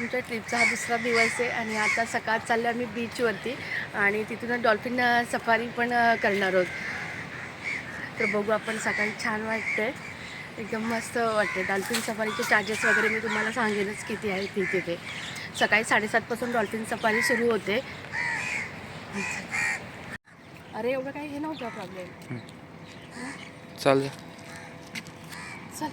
आमच्या ट्रिपचा हा दुसरा दिवस आहे आणि आता सकाळ चाललो आम्ही बीचवरती आणि तिथून डॉल्फिन सफारी पण करणार आहोत. तर बघू आपण सकाळी छान वाटते एकदम मस्त वाटते डॉल्फिन सफारीचे चार्जेस वगैरे मी तुम्हाला सांगेनच किती आहे ती तिथे. सकाळी साडेसातपासून डॉल्फिन सफारी सुरू होते. अरे एवढं काही हे नव्हतं प्रॉब्लेम चाल चल.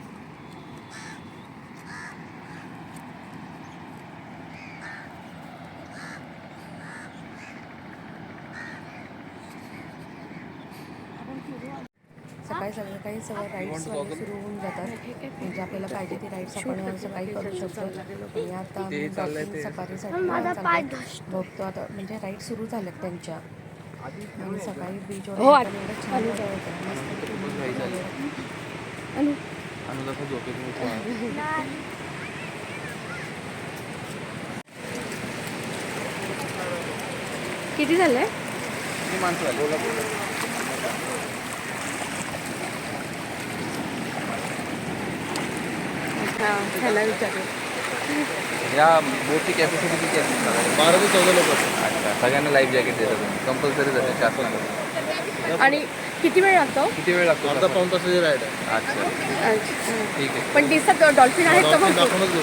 सकाळी सकाळी सगळं राईड्स वगैरे सुरू होऊन जातात. म्हणजे आपल्याला पाहिजे ती राईड्स आपण सकाळी करू शकतो. आणि आता चाललोय. बघतो आता म्हणजे राईड सुरू झाल्यात त्यांच्या. आणि सकाळी हो, एवढं छान. मस्त उठवा. किती झालंय? किती माणसं झाली? हा ह्याला विचारलं या बोटची कॅपॅसिटी किती असते बारा ते चौदा लोक अच्छा सगळ्यांना लाईफ जॅकेट देतात तुम्ही. कंपल्सरी जाते शासनाने आणि किती वेळ लागतो? किती वेळ लागतो अर्धा पाऊन तासाची राईड आहे. अच्छा. ठीक आहे. पण दिसत डॉल्फिन आहेत का कंपनी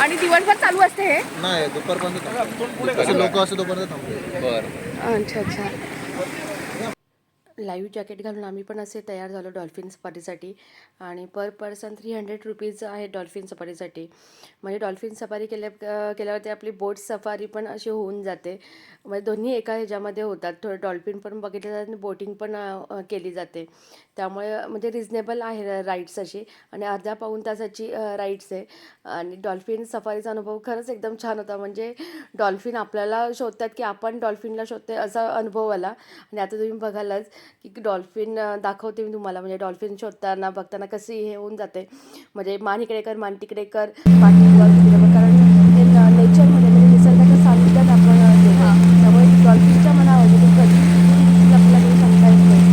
आणि दिवसभर चालू असते हे? नाही दुपारपर्यंत लोक असते तोपर्यंत थांबतो. बरं. अच्छा अच्छा. लाईव्ह जॅकेट घालून आम्ही पण असे तयार झालो डॉल्फिन सफारीसाठी. आणि per person three hundred rupees आहे डॉल्फिन सफारीसाठी. म्हणजे डॉल्फिन सफारी केल्या केल्यावरती आपली बोट सफारी पण अशी होऊन जाते. म्हणजे दोन्ही एका ह्याच्यामध्ये होतात. थोडं डॉल्फिन पण बघितलं जातं आणि बोटिंग पण केली जाते. त्यामुळे म्हणजे रिजनेबल आहे राईड्स अशी. आणि अर्धा पाऊण तासाची राईड्स आहे. आणि डॉल्फिन सफारीचा अनुभव खरंच एकदम छान होता. म्हणजे डॉल्फिन आपल्याला शोधतात की आपण डॉल्फिनला शोधते असा अनुभव आला. आणि आता तुम्ही बघालच. की डॉल्फिन दाखवते मी तुम्हाला. म्हणजे डॉल्फिन शोधताना बघताना कशी हे होऊन जाते म्हणजे मान इकडे कर मान तिकडे कर. मान वर तिकडे वर. कारण ते नेचरमध्ये म्हणजे निसर्गाच्या सानिध्यात आपण अ, गेलो. त्यामुळे डॉल्फिनच्या मनावर म्हणजे ते कधी कुठून दिसतील आपल्याला काही सांगता येत नाही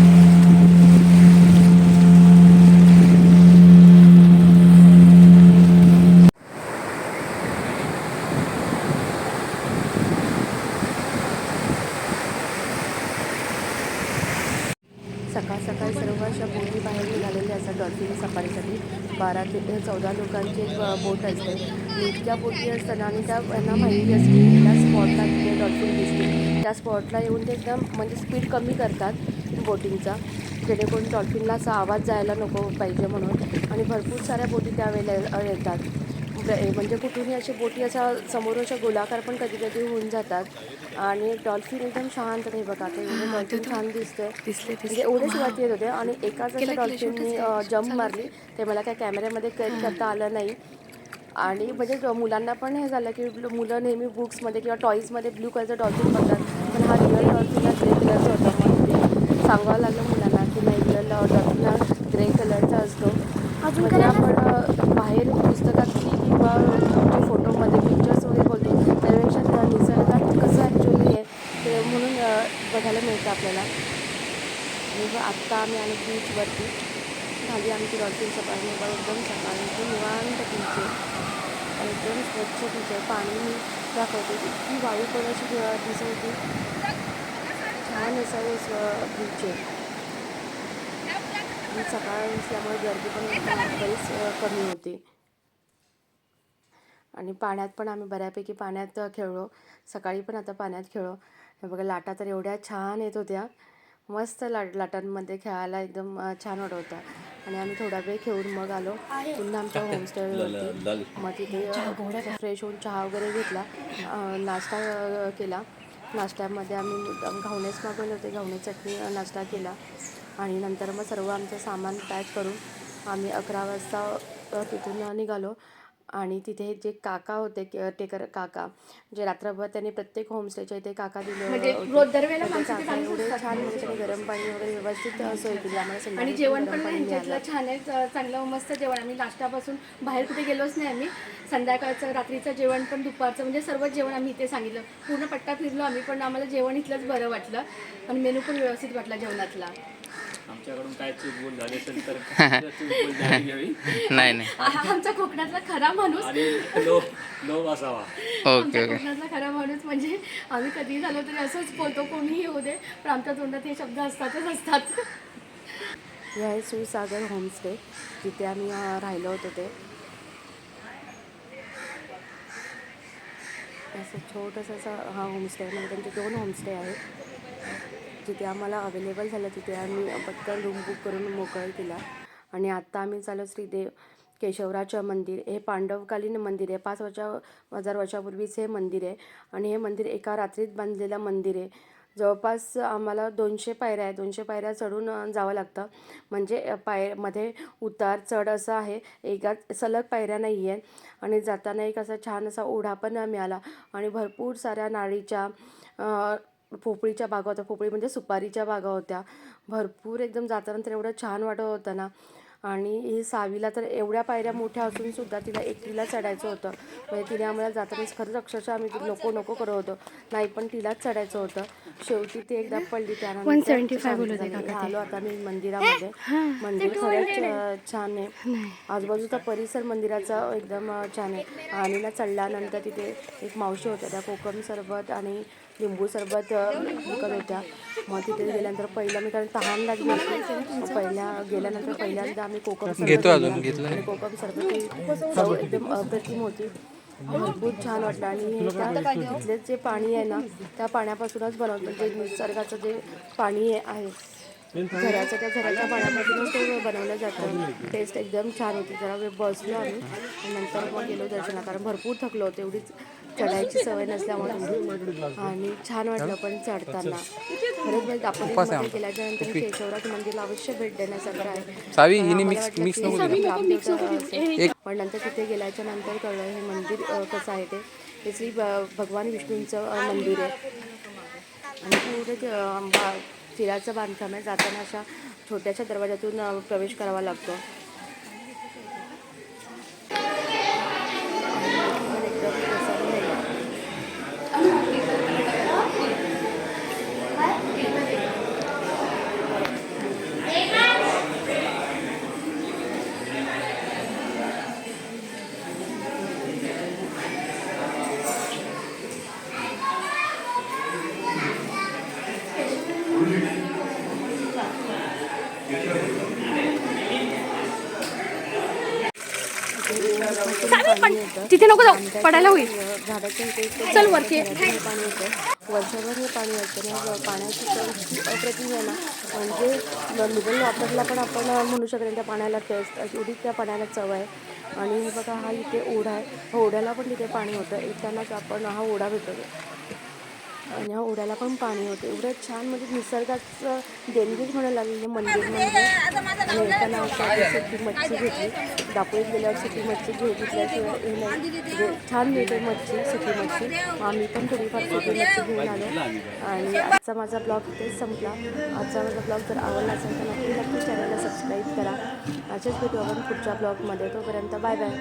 सकाळ सकाळी सर्व अशा बोटी बाहेर निघालेल्या असतात डॉल्फिन सफारीसाठी. बारा ते चौदा लोकांची एक बोट असते. इतक्या बोटी असताना आणि त्या त्यांना माहिती असते त्या स्पॉटला तिथे डॉल्फिन दिसते. त्या स्पॉटला येऊन ते एकदम म्हणजे स्पीड कमी करतात बोटिंगचा. जेणेकरून डॉल्फिनला असा आवाज जायला नको पाहिजे म्हणून. आणि भरपूर साऱ्या बोटी त्यावेळेला येतात. म्हणजे कुठूनही अशी बोटी अशा समोर अशा गोलाकार पण कधी कधी होऊन जातात. आणि डॉल्फिन एकदम शांत नाही बघा ते डॉल्फिन छान दिसतंय. दिसले म्हणजे एवढेच वरती येत होते आणि एकाच असं डॉल्फिननी जम्प मारली. ते मला काय कॅमेऱ्यामध्ये कैद करता आलं नाही. आणि म्हणजे मुलांना पण हे झालं की मुलं नेहमी बुक्समध्ये किंवा टॉईजमध्ये ब्लू कलरचा डॉल्फिन बघतात. पण हा रिअल डॉल्फिन हा ग्रे कलरचा होता. मग ते सांगावं लागलं मुलांना की नाही रिअल डॉल्फिन हा ग्रे कलरचा असतो म्हणजे आपण बाहेर पुस्तकातली किंवा जे फोटोमध्ये पिक्चर्स वगैरे बोलतो त्यापेक्षा त्या निसर्गात कसं ॲक्च्युली आहे ते म्हणून बघायला मिळतं आपल्याला. आणि मग आत्ता आम्ही आलो बीचवरती झाली आमची डॉल्फिन सकाळी एकदम सकाळी निवांत बीच आहे. आणि एकदम स्वच्छ बीच आहे. पाणी मी दाखवते. इतकी वायू पण अशी दिसत होती छान असं बीच आहे. आणि सकाळ असल्यामुळे गर्दी पण बरीच कमी होती. आणि पाण्यात पण आम्ही बऱ्यापैकी पाण्यात खेळलो. सकाळी पण आता पाण्यात खेळलो. हे बघा लाटा तर एवढ्या छान येत होत्या. मस्त लाट लाटांमध्ये खेळायला एकदम छान वाटत होतं आणि आम्ही थोडा वेळ खेळून मग आलो. पुन्हा आमच्या होमस्टेवरती. मग तिथे फ्रेश होऊन चहा वगैरे घेतला. नाश्ता केला. नाश्त्यामध्ये आम्ही घावणेच मागवले होते. घावणे चटणी नाश्ता केला. आणि नंतर मग सर्व आमचं सामान पॅक करून आम्ही अकरा वाजता तिथून निघालो. आणि तिथे जे काका होते टेकर काका जे रात्रभर त्यांनी प्रत्येक होमस्टेच्या इथे काका दिले म्हणजे एवढे. छान म्हणजे गरम पाणी वगैरे व्यवस्थित सोय केली. आम्हाला आणि जेवण पण मिळालं. छान आहे चांगलं मस्त जेवण. आम्ही नाश्त्यापासून बाहेर कुठे गेलोच नाही आम्ही. संध्याकाळचं रात्रीचं जेवण पण दुपारचं म्हणजे सर्व जेवण आम्ही इथे सांगितलं. पूर्ण पट्टा फिरलो आम्ही पण आम्हाला जेवण इथलंच बरं वाटलं. आणि मेनू पण व्यवस्थित वाटला जेवणातला. आमच्याकडून काय चूकभूल झाली असेल तर चूकभूल झाली घ्यावी नाही नाही. हा आमचा कोकणातला खरा माणूस. आणि लो लो असावा. ओके आमच्या ओके कोकणातला खरा माणूस म्हणजे आम्ही कधी झालो तरी असंच बोलतो कोणीही येऊ दे. पण आमच्या तोंडात हे शब्द असतातच असतात. हे आहे सुसागर होमस्टे. जिथे आम्ही अ, राहिलो होतो ते. असं छोटंसं असं हा होमस्टे आहे. म्हणजे त्यांचे दोन होमस्टे आहेत. जिथे आम्हाला अवेलेबल झालं. तिथे आम्ही पटकन रूम बुक करून मोकळं केला. आणि आत्ता आम्ही चालू श्रीदेव केशवराचं मंदिर. हे पांडवकालीन मंदिर आहे. पाच वर्षा हजार वर्षापूर्वीच हे मंदिर आहे. आणि हे मंदिर एका रात्रीत बांधलेलं मंदिर आहे. जवळपास आम्हाला दोनशे पायऱ्या आहे. दोनशे पायऱ्या चढून जावं लागतं. म्हणजे पायमध्ये मध्ये उतार चढ असं आहे. एका सलग पायऱ्या नाही आहेत. आणि जाताना एक असा छान असा ओढा पण मिळाला. आणि भरपूर साऱ्या नाळीच्या पोपळीच्या बागा होत्या. पोपळी म्हणजे सुपारीच्या बागा होत्या. भरपूर एकदम जाताना तर एवढं छान वाटत होतं ना. आणि ही सावीला तर एवढ्या पायऱ्या मोठ्या असून सुद्धा तिला एकटीला चढायचं होतं. म्हणजे तिने आम्हाला जाताना खरंच अक्षरशः आम्ही नको नको करत होतो. नाही पण तिलाच चढायचं होतं. शेवटी ती एकदा पडली त्यानंतर. आलो आता मी मंदिरामध्ये. मंदिर खरंच अं, छान आहे. आजूबाजूचा परिसर मंदिराचा एकदम छान आहे. आणि ना चढल्यानंतर तिथे एक मावशी होत्या त्या कोकम सरबत आणि लिंबू सरबत विकत होत्या. मग तिथे गेल्यानंतर पहिलं मी कारण तहान लागली होती. पहिल्या गेल्यानंतर पहिल्यांदा आम्ही कोकम घेतो अजून, घेतलं. आणि कोकम सरबत एकदम अप्रतिम होती. भरपूर छान वाटलं. आणि तिथले जे पाणी आहे ना त्या पाण्यापासूनच बनवतं जे निसर्गाचं जे पाणी आहे झऱ्याचं त्या झऱ्याच्या पाण्यामधूनच ते बनवलं जातं. टेस्ट एकदम छान होती. जरा वेळ बसलो आम्ही. आणि नंतर मग गेलो दर्शना कारण भरपूर थकलो होतो. एवढीच चढायची सवय नसल्यामुळे आणि छान वाटलं पण चढताना. खरंच म्हणजे दापोलीमध्ये गेल्याच्यानंतर केशवराज मंदिरला अवश्य भेट देण्यासारखं आहे. सावी पण हिने मिक्स मिक्स नको नंतर तिथे गेल्याच्यानंतर कळलं हे मंदिर कसं आहे ते. हे श्री भगवान विष्णूंचं मंदिर आहे. आणि चिराचं बांधकाम आहे. जाताना अशा छोट्याशा दरवाजातून प्रवेश करावा लागतो पण एकदम प्रसन्न आहे. पाणी तिथे नको जाऊ. पडायला होईल. झाडाच्या इथे चल वरती. पाणी येतं वर्षभर हे पाणी असतं आणि पाण्याची चव अप्रतिम आहे ना. म्हणजे मिडल वापरला पण आपण म्हणू शकतो त्या पाण्याला टेस्ट एवढी त्या पाण्याला चव आहे. आणि हे बघा हा इथे ओढा आहे. ओढ्याला पण तिथे पाणी होतं. येतानाच आपण हा ओढा भेटतो. आणि ह्या ओढ्याला पण पाणी होतं. एवढं छान म्हणजे निसर्गाचं देणगीच म्हणायला लागलेलं म्हणजे मंदिर म्हणजे आणि येताना मच्छी घेतली. दापोलीत गेल्यावर सुकी मच्छी घेऊ घेतल्याशिवाय म्हणजे छान मिळते मच्छी सुकी मच्छी आम्ही पण थोडीफार सुकी मच्छी घेऊन आलो. आणि आजचा माझा ब्लॉग इथेच संपला. आजचा माझा ब्लॉग जर आवडला असेल तर नक्की नक्की चॅनलला सबस्क्राईब करा. असेच भेटू आपण पुढच्या ब्लॉगमध्ये. तोपर्यंत बाय बाय.